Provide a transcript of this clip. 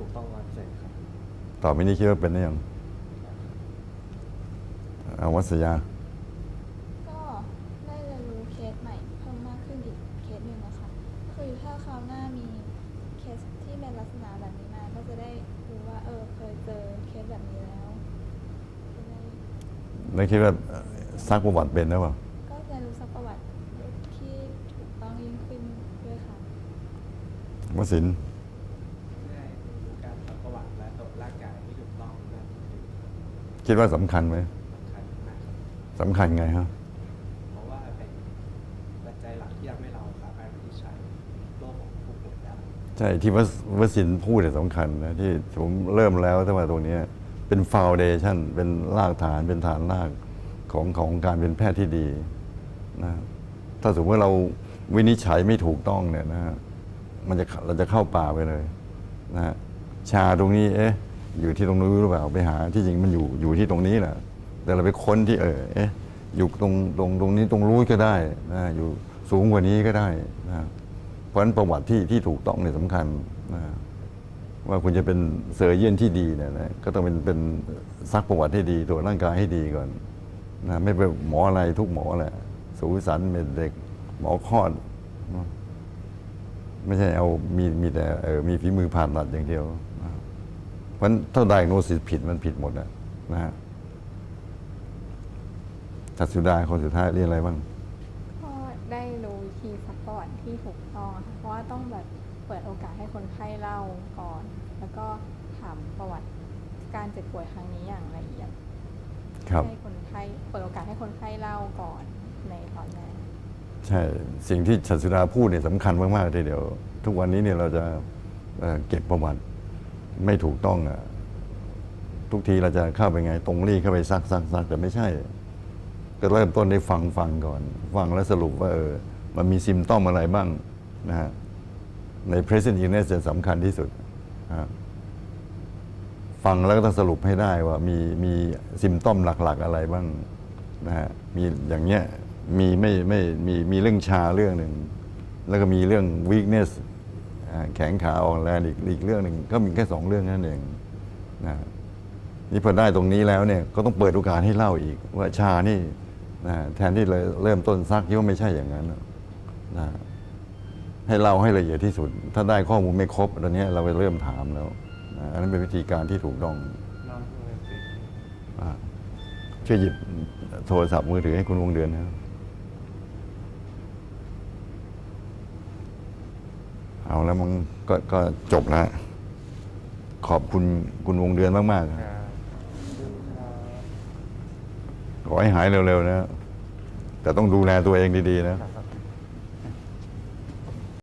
ถูกต้องร้อยเปอร์เซ็นต์ครับต่อไปนี้คิดว่าเป็นได้ยังเอาวัสยา ก็ได้เรียนรู้เคสใหม่เพิ่มมากขึ้นอีกเคสหนึ่งนะคะก็คือถ้าคราวหน้ามีเคสที่เป็นลักษณะแบบนี้มาก็จะได้รู้ว่าเออเคยเจอเคสแบบนี้แล้วจะได้แล้วคิดว่าซักประวัติเป็นหรือเปล่า ก็จะรู้สักประวัติที่ถูกต้องยิ่งขึ้นด้วยค่ะ วสินได้ดูการทำประวัติและตรวจร่างกายที่ถูกต้องและ คิดว่าสำคัญไหมสำคัญมากครับสำคัญไงฮะเพราะว่าเป็นปัจจัยหลักที่ทำให้เราสามารถวินิจฉัยโรคของผู้ป่วยได้ใช่ที่วสวสินพูดเนี่ยสำคัญนะที่ผมเริ่มแล้วถ้ามาตรงเนี้ยเป็นฟาวเดชันเป็นรากฐานเป็นฐานรากของของการเป็นแพทย์ที่ดีนะถ้าสมมติว่าเราวินิจฉัยไม่ถูกต้องเนี่ยนะฮะมันจะเราจะเข้าป่าไปเลยนะฮะชาตรงนี้เอ๊ะ อยู่ที่ตรงนู้นหรือเปล่าไปหาที่จริงมันอยู่อยู่ที่ตรงนี้แหละแต่เราไปค้นที่เออเอ๊ะอยู่ตรงตรงตรงนี้ตรงรู้ก็ได้นะอยู่สูงกว่านี้ก็ได้นะเพราะฉะนั้นประวัติที่ที่ถูกต้องเนี่ยสำคัญนะว่าคุณจะเป็นเซอร์เยียนที่ดีเนี่ยนะก็ต้องเป็นเป็นซักประวัติให้ดีตรวจร่างกายให้ดีก่อนนะไม่ไปหมออะไรทุกหมอแหละสูสันเม็ดเด็ก หมอคลอด ไม่ใช่เอามีมีแต่เออมีฝีมือผ่าตัดอย่างเดียว เพราะฉะนั้นถ้าไดโนซิสผิดมันผิดหมดนะนะฮะทัศสุดาคนสุดท้ายเรียนอะไรบ้าง ก็ได้รู้วิธีซักประวัติที่ถูกต้องอะค่ะเพราะว่าต้องแบบเปิดโอกาสให้คนไข้เล่าก่อน แล้วก็ถามประวัติการเจ็บป่วยครั้งนี้อย่างละเอียดครับ ให้คนไข้เปิดโอกาสให้คนไข้เล่าก่อนในตอนแรกใช่ สิ่งที่ชัดสุดาพูดเนี่ยสำคัญมากๆทีเดียว ทุกวันนี้เนี่ยเราจะเอ่อเก็บประวัติ ไม่ถูกต้องอะทุกทีเราจะเข้าไปไง ตรงรีเข้าไปซักซักซักแต่ไม่ใช่ ก็เริ่มต้นได้ฟังฟังก่อน ฟังแล้วสรุปว่าเออมันมีซิมต้อมอะไรบ้างนะฮะใน present illness จะสำคัญที่สุดนะฟังแล้วก็ต้องสรุปให้ได้ว่ามีมีซิมต้อมหลัก ๆ อะไรบ้างนะฮะมีอย่างเงี้ยมีไม่ไม่มีมีเรื่องชาเรื่องหนึ่ง แล้วก็มีเรื่อง weakness แข็งขาอ่อนแรงอีกอีกเรื่องหนึ่งก็มีแค่สองเรื่องนั่นเองนะนี่พอได้ตรงนี้แล้วเนี่ยก็ต้องเปิดโอกาสให้เล่าอีก ว่าชานี่นะแทนที่เลยเริ่มต้นซักคิดว่าไม่ใช่อย่างนั้นนะให้เล่าให้ละเอียดที่สุด ถ้าได้ข้อมูลไม่ครบตอนนี้เราไปเริ่มถามแล้วนะอันนั้นเป็นวิธีการที่ถูกต้องน้องเลยสิอ่าช่วยหยิบโทรศัพท์มือถือให้คุณวงเดือนนะครับ เอาแล้วมึงก็ก็จบแล้ว ขอบคุณคุณวงเดือนมากๆครับขอให้หายเร็ว ๆ นะ แต่ต้องดูแลตัวเองดี ๆ นะครับ